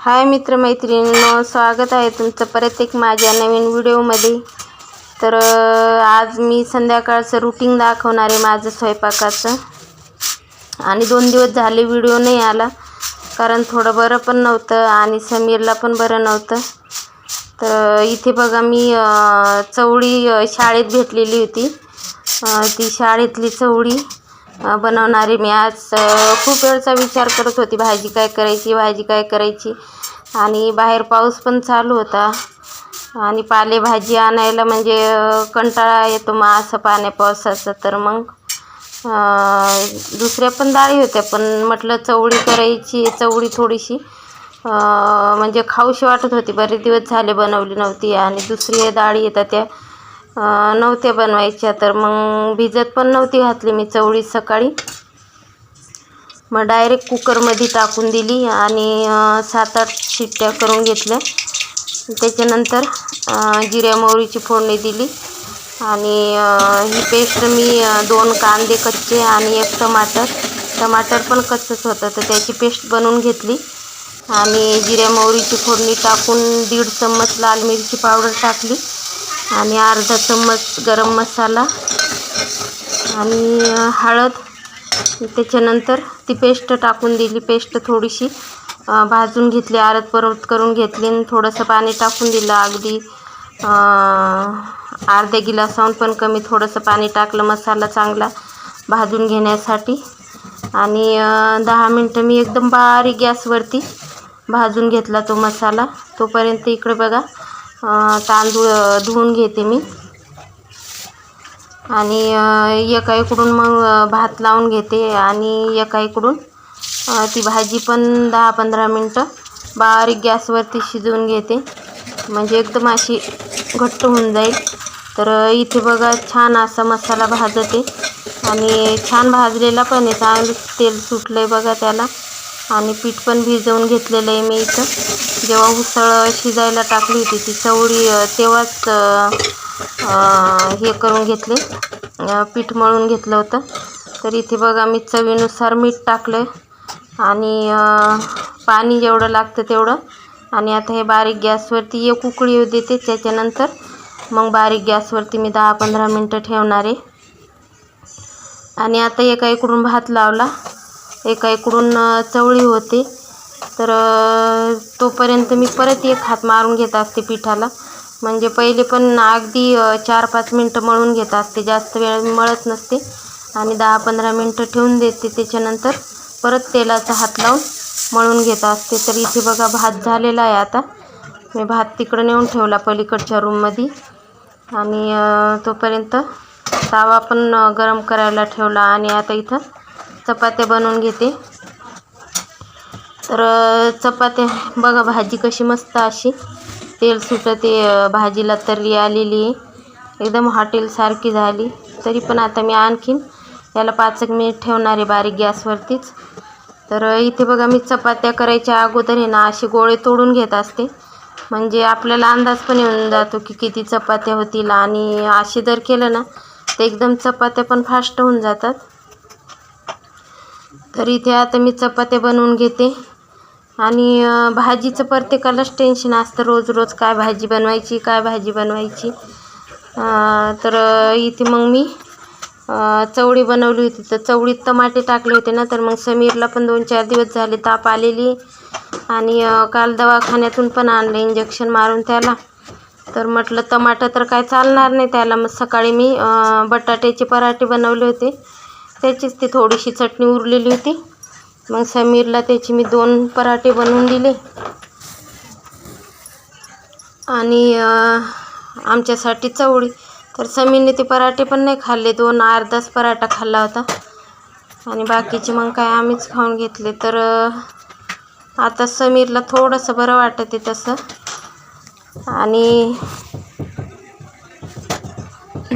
हाय मित्रमैत्रिणींनो स्वागत आहे तुमचं परत एक माझ्या नवीन व्हिडिओमध्ये. तर आज मी संध्याकाळचं रुटीन दाखवणार आहे माझं स्वयंपाकाचं. आणि दोन दिवस झाले व्हिडिओ नाही आला कारण थोडं बरं पण नव्हतं आणि समीरला पण बरं नव्हतं. तर इथे बघा मी चवळी शाळेत भेटलेली होती. ती शाळेतली चवळी. बनवणारी. मी आज खूप वेळचा विचार करत होती भाजी काय करायची भाजी काय करायची. आणि बाहेर पाऊस पण चालू होता. आणि पालेभाजी आणायला म्हणजे कंटाळा येतो मग असं पाण्या पावसाचं तर मग दुसऱ्या पण डाळी होत्या पण म्हटलं चवळी करायची चवळी थोडीशी म्हणजे खाऊशी वाटत होती. बरेच दिवस झाले बनवली नव्हती आणि दुसरी डाळी येतात त्या नव्हत्या बनवायच्या तर मग भिजत पण नव्हती घातली मी चवळी सकाळी. मग डायरेक्ट कुकरमध्ये टाकून दिली आणि सात आठ शिट्ट्या करून घेतल्या. त्याच्यानंतर जिऱ्या मोहरीची फोडणी दिली आणि ही पेस्ट मी दोन कांदे कच्चे आणि एक टमाटर. टमाटर पण कच्चंच होतं तर त्याची पेस्ट बनवून घेतली. आणि जिऱ्या मोहरीची फोडणी टाकून दीड चम्मच लाल मिरची पावडर टाकली. आणि अर्धा चम्मच गरम मसाला आणि हळद. त्याच्यानंतर ती पेस्ट टाकून दिली पेस्ट थोडीशी. भाजून घेतली आरत परत करून घेतली आणि थोडंसं पाणी टाकून दिलं अगदी. अर्ध्या गिलासाहून पण कमी थोडंसं पाणी टाकलं मसाला चांगला भाजून घेण्यासाठी. आणि दहा मिनटं मी एकदम बारीक गॅसवरती भाजून घेतला तो मसाला. तोपर्यंत इकडे बघा तांदूळ धुवून घेते मी. आणि एका इकडून मग भात लावून घेते आणि एका इकडून ती भाजी पण दहा पंधरा मिनटं बारीक गॅसवरती शिजवून घेते. म्हणजे एकदम अशी घट्ट होऊन जाईल. तर इथे बघा छान असा मसाला भाजते. आणि छान भाजलेला पण आहे. चांगलं तेल सुटलं आहे बघा त्याला. आणि पीठ पण भिजवून घेतलेलं आहे मी इथं. जेव्हा उसळ शिजायला टाकली होती ती चवळी तेव्हाच हे करून घेतले. पीठ मळून घेतलं होतं. तर इथे बघा मी चवीनुसार मीठ टाकलं आणि पाणी जेवढं लागतं तेवढं. आणि आता हे बारीक गॅसवरती एक उकळी येऊ देते. त्याच्यानंतर मग बारीक गॅसवरती मी दहा पंधरा मिनटं ठेवणार आहे. आणि आता एका इकडून भात लावला. एका इकडून चवळी होते. तर तोपर्यंत मी परत एक हात मारून घेत असते पिठाला. म्हणजे पहिले पण अगदी चार पाच मिनटं मळून घेत असते. जास्त वेळ मी मळत नसते. आणि दहा पंधरा मिनटं ठेवून देते. त्याच्यानंतर परत तेलाचा हात लावून मळून घेत असते. तर इथे बघा भात झालेला आहे आता. मी भात तिकडं नेऊन ठेवला पलीकडच्या रूममध्ये. आणि तोपर्यंत तावा पण गरम करायला ठेवला. आणि आता इथं चपात्या बनवून घेते. तर चपात्या बघा भाजी कशी मस्त अशी. तेल सुटते ते भाजीला तर्री आलेली आहे. एकदम हॉटेलसारखी झाली. तरी पण आता मी आणखीन याला पाच एक मिनिट ठेवणार आहे बारीक गॅसवरतीच. तर इथे बघा मी चपात्या करायच्या अगोदर हे ना असे गोळे तोडून घेत असते. म्हणजे आपल्याला अंदाज पण येऊन जातो की किती चपात्या होतील आणि असे जर केलं ना तर एकदम चपात्या पण फास्ट होऊन जातात. तर इथे आता मी चपात्या बनवून घेते. आणि भाजीचं प्रत्येकालाच टेन्शन असतं रोज रोज काय भाजी बनवायची काय भाजी बनवायची. तर इथे मग मी चवळी बनवली होती. तर चवळीत टमाटे टाकले होते ना तर मग समीरला पण दोन चार दिवस झाले ताप आलेली. आणि काल दवाखान्यातून पण आणलं इंजेक्शन मारून त्याला. तर म्हटलं टमाटर तर काय चालणार नाही त्याला. मग सकाळी मी बटाट्याचे पराठे बनवले होते. त्याचीच ती थोडीशी चटणी उरलेली होती. मग समीरला त्याची मी दोन पराठे बनवून दिले. आणि आमच्यासाठी चवळी. तर समीरने ते पराठे पण नाही खाल्ले. दोन अर्धाच पराठा खाल्ला होता. आणि बाकीचे मग काय आम्हीच खाऊन घेतले. तर आता समीरला थोडंसं बरं वाटत आहे तसं. आणि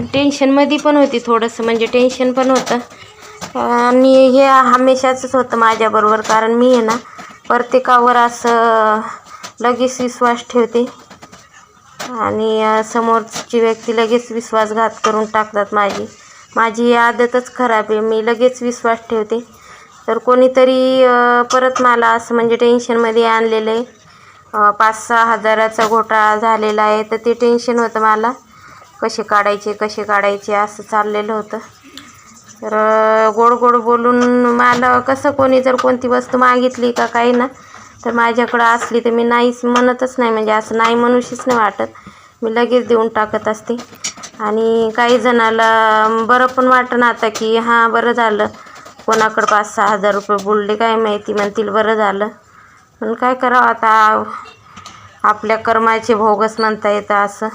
टेन्शनमध्ये पण होती थोडंसं. म्हणजे टेन्शन पण होतं. आणि हे हमेशाचंच होतं माझ्याबरोबर कारण मी आहे ना प्रत्येकावर असं लगेच विश्वास ठेवते. आणि समोरची व्यक्ती लगेच विश्वासघात करून टाकतात माझी. माझी ही आदतच खराब आहे मी लगेच विश्वास ठेवते. तर कोणीतरी परत मला असं म्हणजे टेन्शनमध्ये आणलेलं आहे. पाच सहा हजाराचा घोटाळा झालेला आहे तर ते टेन्शन होतं मला. कसे काढायचे कसे काढायचे असं चाललेलं होतं. तर गोड गोड बोलून मला कसं कोणी जर कोणती वस्तू मागितली का काही ना तर माझ्याकडं असली तर मी नाहीच म्हणतच नाही. म्हणजे असं नाही म्हणूशीच नाही वाटत. मी लगेच देऊन टाकत असते. आणि काही जणाला बरं पण वाटणं आता की हां बरं झालं. कोणाकडं पाच सहा हजार रुपये बोलले काय माहिती? म्हणतील बरं झालं. पण काय करावं आता? आपल्या कर्माचे भोगच म्हणता येतं असं.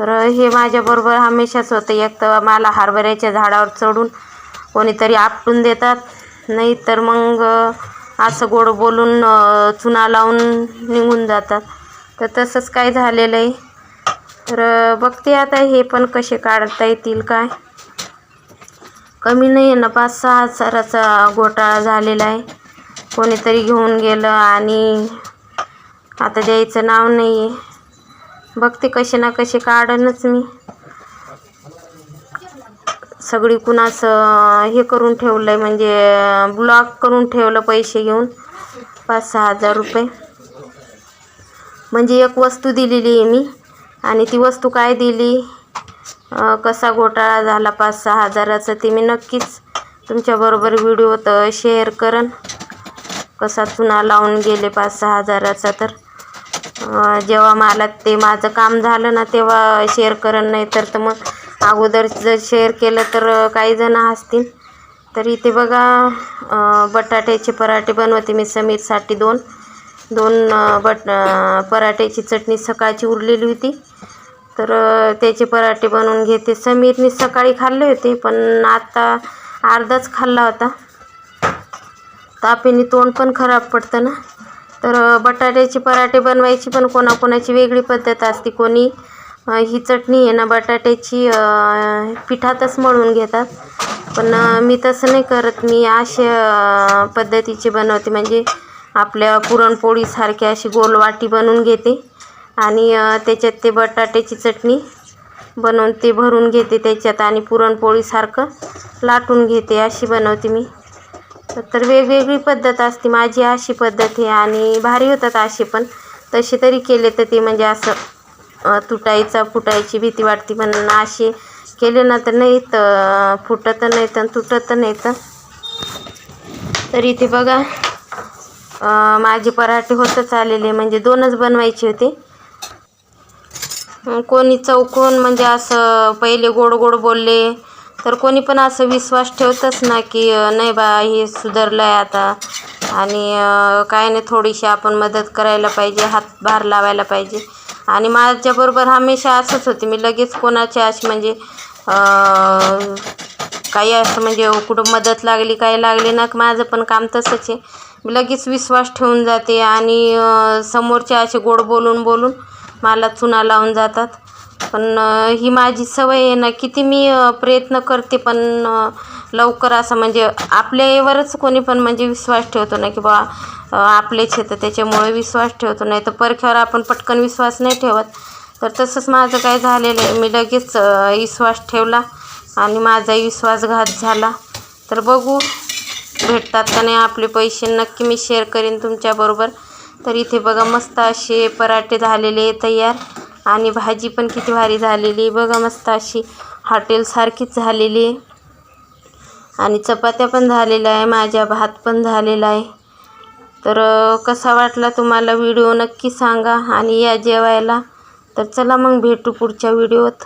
तर हे माझ्याबरोबर हमेशाच होतं. एक तर मला हरभऱ्याच्या झाडावर चढून कोणीतरी आपटून देतात. नाही तर मग असं गोड बोलून चुना लावून निघून जातात. तर तसंच काय झालेलं आहे. तर बघते आता हे पण कसे काढता येतील काय. कमी नाही आहे ना पाच सहा हजाराचा घोटाळा झालेला आहे. कोणीतरी घेऊन गेलं आणि आता द्यायचं नाव नाही आहे. बघते कसे ना कसे काढनच मी. सगळी कुणाचं हे करून ठेवलं आहे म्हणजे ब्लॉक करून ठेवलं पैसे घेऊन. पाच सहा हजार रुपये. म्हणजे एक वस्तू दिलेली आहे मी आणि ती वस्तू काय दिली? कसा घोटाळा झाला पाच सहा हजाराचा ते मी नक्कीच तुमच्याबरोबर व्हिडिओत शेअर करन कसा चुना लावून गेले पाच सहा हजाराचा तर. जेव्हा मला ते माझं काम झालं ना तेव्हा शेअर करण नाही तर तर मग अगोदर जर शेअर केलं तर काही जण हसतील तर इथे बघा बटाट्याचे पराठे बनवते मी समीरसाठी दोन. दोन बट पराठ्याची चटणी सकाळची उरलेली होती. तर त्याचे पराठे बनवून घेते. समीरने सकाळी खाल्ले होते पण आता अर्धाच खाल्ला होता. तापेने तोंड पण खराब पडतं ना. तर बटाट्याचे पराठे बनवायची पण कोणाकोणाची वेगळी पद्धत असते. कोणी ही चटणी आहे ना बटाट्याची पिठातच मळून घेतात. पण मी तसं नाही करत. मी अशा पद्धतीची बनवते. म्हणजे आपल्या पुरणपोळीसारखी अशी गोल वाटी बनवून घेते. आणि त्याच्यात ते बटाट्याची चटणी बनवून ते भरून घेते त्याच्यात. आणि पुरणपोळीसारखं लाटून घेते. अशी बनवते मी. तर वेगवेगळी पद्धत असते. माझी अशी पद्धत आहे आणि भारी होतात अशी पण. तसे तरी केले तर ते म्हणजे असं तुटायचा फुटायची भीती वाटते. पण असे केले ना तर नाही तर फुटत नाही तर तुटत नाही तर. इथे बघा माझे पराठे होतच आलेले. म्हणजे दोनच बनवायचे होते. कोणी चौकोन म्हणजे असं पहिले गोड गोड बोलले. तर कोणी पण असं विश्वास ठेवतच ना की नाही बा हे सुधारलं आहे आता. आणि काय नाही थोडीशी आपण मदत करायला पाहिजे हातभार लावायला पाहिजे. आणि माझ्याबरोबर हमेशा असंच होते. मी लगेच कोणाच्या अशी म्हणजे काही असं म्हणजे कुठं मदत लागली काय लागली ना माझं पण काम तसंच आहे. मी लगेच विश्वास ठेवून जाते आणि समोरचे असे गोड बोलून बोलून मला चुना लावून जातात. पण ही माझी सवय आहे ना किती मी प्रयत्न करते पण लवकर असं म्हणजे आपल्यावरच कोणी पण म्हणजे विश्वास ठेवतो ना की बा आपलेच आहे तर त्याच्यामुळे विश्वास ठेवतो. नाही तर परख्यावर आपण पटकन विश्वास नाही ठेवत. तर तसंच माझं काय झालेलं आहे मी लगेच विश्वास ठेवला आणि माझाही विश्वासघात झाला. तर बघू भेटतात का नाही आपले पैसे नक्की मी शेअर करीन तुमच्याबरोबर. तर इथे बघा मस्त असे पराठे झालेले तयार. आणि भाजी पण किती भारी झालेली बघा मस्त अशी हॉटेलसारखीच झालेली आहे. आणि चपात्या पण झालेल्या आहे. माझ्या भात पण झालेला आहे. तर कसा वाटला तुम्हाला व्हिडिओ नक्की सांगा. आणि या जेवायला तर चला मग भेटू पुढच्या व्हिडिओत.